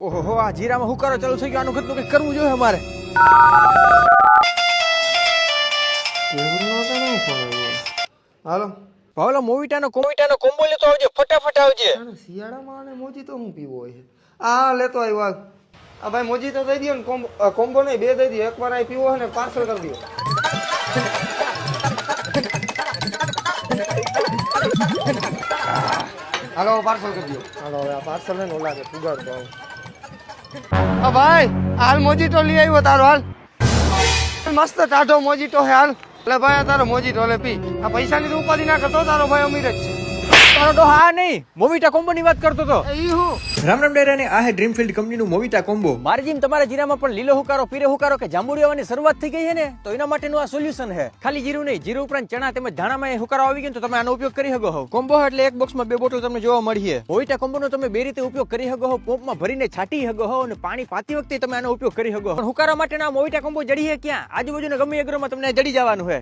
ઓહો આ જીરામાં હુકારો ચાલુ થઈ ગયો. આનું ઘરનું કંઈક કરવું જોઈએ અમારે. હાલો. ભાવલો મોવિટાનો કોવિટાનો કોમ્બો લેતો આવજે. ફટાફટ આવજે. શિયાળામાં અને મોજી તો હું પીવો હોય આ લેતો આવ્યો આ. ભાઈ મોજી તો દઈ દો ને કોમ્બો કોમ્બો નહીં બે દઈ દો એકવાર આ પીવો હોય ને પાર્સલ કરી દો. હાલો પાર્સલ કરી દો. હાલો હવે આ પાર્સલ ને ઓલા કે પુગાડતો આવું. આ ભાઈ, હાલ મોજીટો લઈ આવ્યો તારો, હાલ. મસ્ત ટાઢો મોજીટો હે, હાલ. એટલે ભાઈ તારો મોજીટો લે, પી. આ પૈસાની તો ઉપાધિ ના કરતો તારો ભાઈ અમીર જ છે. તારો હા નહીં. મોવિટા કોમ્બોની વાત કરતો તો. રામ રામ ડેરા ને આ હે ડ્રીમફિલ્ડ કંપનીનું મોવિટા કોમ્બો. મારી જેમ તમારા જીરામાં પણ લીલો હુકારો પીરે હુકારો કે જાંબુડી આવવાની શરૂઆત થઈ ગઈ છે ને તો એના માટેનું આ સોલ્યુશન છે. ખાલી જીરું નહીં જીરું ઉપરાંત ચણા તેમજ ધાણામાં એ હુકારો આવી ગયો તો તમે આનો ઉપયોગ કરી શકો છો. કોમ્બો એટલે એક બોક્સમાં બે બોટલ તમને જોવા મળી છે મોવિટા કોમ્બોનો તમે બે રીતે ઉપયોગ કરી શકો છો. પંપમાં ભરીને છાંટી શકો હો અને પાણી પાતી વખતે તમે આનો ઉપયોગ કરી શકો હુકારો માટે હુકારા માટેના મોવિટા કોમ્બો જડી ક્યાં? આજુબાજુના ગમે અગ્રમાં તમને જડી જવાનું છે.